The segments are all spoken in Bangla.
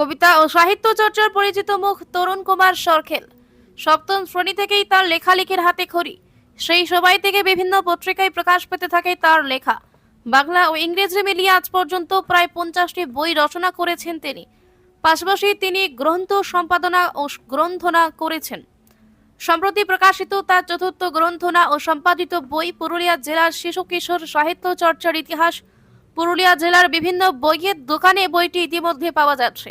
কবিতা ও সাহিত্য চর্চার পরিচিত মুখ তরুণ কুমার সরখেল। সপ্তম শ্রেণি থেকেই তার লেখালেখির হাতে খড়ি। সেই সময় থেকে বিভিন্ন পত্রিকায় প্রকাশ পেতে থাকে তার লেখা। বাংলা ও ইংরেজি মিলিয়ে আজ পর্যন্ত প্রায় পঞ্চাশটি বই রচনা করেছেন তিনি। পাশাপাশি তিনি গ্রন্থ সম্পাদনা ও গ্রন্থনা করেছেন। সম্প্রতি প্রকাশিত তার চতুর্থ গ্রন্থনা ও সম্পাদিত বই পুরুলিয়া জেলার শিশু কিশোর সাহিত্য চর্চার ইতিহাস। পুরুলিয়া জেলার বিভিন্ন বইয়ের দোকানে বইটি ইতিমধ্যে পাওয়া যাচ্ছে।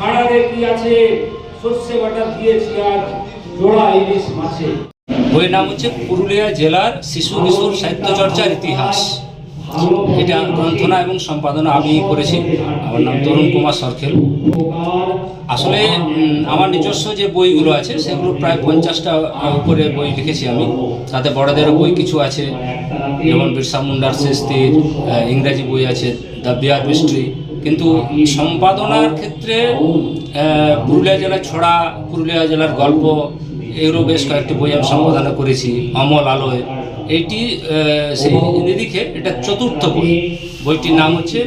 ভাড়ারে কি আছে? সর্ষে বাটা দিয়েছি আজ জোড়া ইলিশ মাছে। বইয়ের নাম হচ্ছে পুরুলিয়া জেলার শিশু কিশোর সাহিত্য চর্চার ইতিহাস। এটা গ্রন্থনা এবং সম্পাদনা আমি করেছি। আমার নাম তরুণ কুমার সরখেল। আসলে আমার নিজস্ব যে বইগুলো আছে, সেগুলো প্রায় পঞ্চাশটা উপরে বই লিখেছি আমি। তাতে বড়দেরও বই কিছু আছে। যেমন বিরসা মুন্ডার শেষ ইংরাজি বই আছে, দ্য বিয়ার মিস্ট্রি কিন্তু সম্পাদনার ক্ষেত্রে পুরুলিয়া জেলার ছড়া, পুরুলিয়া জেলার গল্প, এরও বেশ কয়েকটি বই আমি সম্পাদনা করেছি, অমল আলোয়। এইটি সেই নিরিখে এটা চতুর্থ বই। বইটির নাম হচ্ছে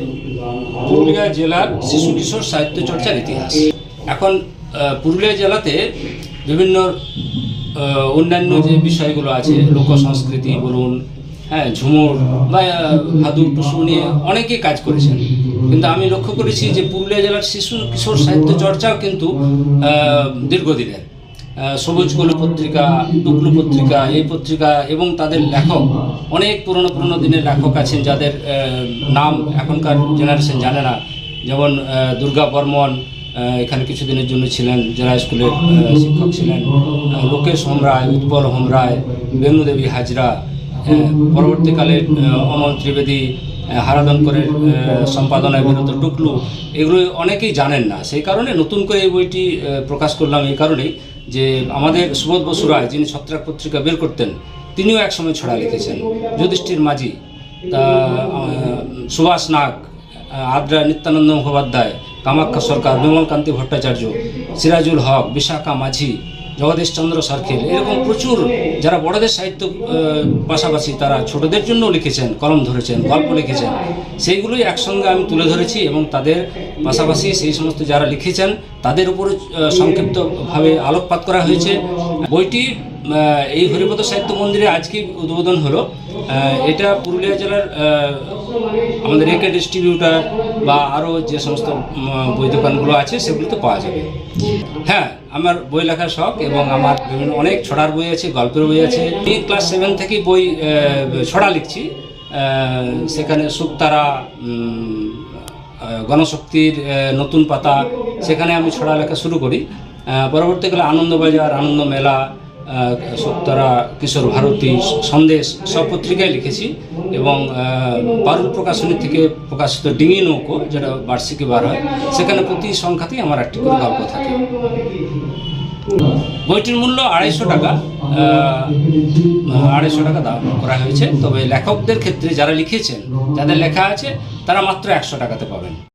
পুরুলিয়া জেলার শিশু কিশোর সাহিত্য চর্চার ইতিহাস। এখন পুরুলিয়া জেলাতে বিভিন্ন অন্যান্য যে বিষয়গুলো আছে লোক সংস্কৃতি বলুন হ্যাঁ ঝুমুর বা আহ, ভাদুর টুসু নিয়ে অনেকেই কাজ করেছেন। কিন্তু আমি লক্ষ্য করেছি যে পুরুলিয়া জেলার শিশু কিশোর সাহিত্য চর্চাও কিন্তু দীর্ঘদিনের। সবুজ কলু পত্রিকা টুকলু পত্রিকা এই পত্রিকা এবং তাদের লেখক অনেক পুরনো পুরনো দিনের লেখক আছেন যাদের নাম এখনকার জেনারেশন জানে না। যেমন দুর্গা বর্মন এখানে কিছুদিনের জন্য ছিলেন জেলা স্কুলের শিক্ষক ছিলেন। লোকেশ হোমরায় উৎপল হোমরায় বেনুদেবী হাজরা পরবর্তীকালে অমল ত্রিবেদী হারাদঙ্করের সম্পাদনায় বিরত টুকলু, এগুলো অনেকেই জানেন না। সেই কারণে নতুন করে এই বইটি প্রকাশ করলাম এই কারণেই যে আমাদের সুবোধ বসু রায়, যিনি ছত্রাক পত্রিকা বের করতেন, তিনিও একসময় ছড়া লিখেছেন। যুধিষ্ঠির মাঝি, তা সুভাষ নাগ আদ্রা নিত্যানন্দ মুখোপাধ্যায় কামাখ্যা সরকার, বিমলকান্তি ভট্টাচার্য, সিরাজুল হক, বিশাখা মাঝি জগদীশচন্দ্র সার্কেল, এরকম প্রচুর যারা বড়দের সাহিত্য পাশাপাশি তারা ছোটদের জন্য লিখেছেন, কলম ধরেছেন, গল্প লিখেছেন। সেইগুলোই একসঙ্গে আমি তুলে ধরেছি এবং তাদের পাশাপাশি সেই সমস্ত যারা লিখেছেন, তাদের উপর সংক্ষিপ্তভাবে আলোকপাত করা হয়েছে। বইটি এই হরিপদ সাহিত্য মন্দিরে আজকে উদ্বোধন হলো। এটা পুরুলিয়া জেলার আমাদের একে ডিস্ট্রিবিউটার বা আরও যে সমস্ত বই দোকানগুলো আছে, সেগুলোতে পাওয়া যাবে। হ্যাঁ আমার বই লেখার শখ এবং আমার বিভিন্ন অনেক ছড়ার বই আছে, গল্পের বই আছে। আমি ক্লাস সেভেন থেকেই বই ছড়া লিখছি। সেখানে সুক্তারা গণশক্তির নতুন পাতা, সেখানে আমি ছড়া লেখা শুরু করি। পরবর্তীকালে আনন্দবাজার আনন্দ মেলা সপ্তারা কিশোর ভারতী সন্দেশ সব পত্রিকায় লিখেছি এবং পারুল প্রকাশনী থেকে প্রকাশিত ডিঙি নৌকো, যেটা বার্ষিকী বার হয়, সেখানে প্রতি সংখ্যাতেই আমার একটি করে গল্প থাকে। বইটির মূল্য আড়াইশো টাকা আড়াইশো টাকা দাম করা হয়েছে। তবে লেখকদের ক্ষেত্রে যারা লিখেছেন, যাদের লেখা আছে, তারা মাত্র একশো টাকাতে পাবেন।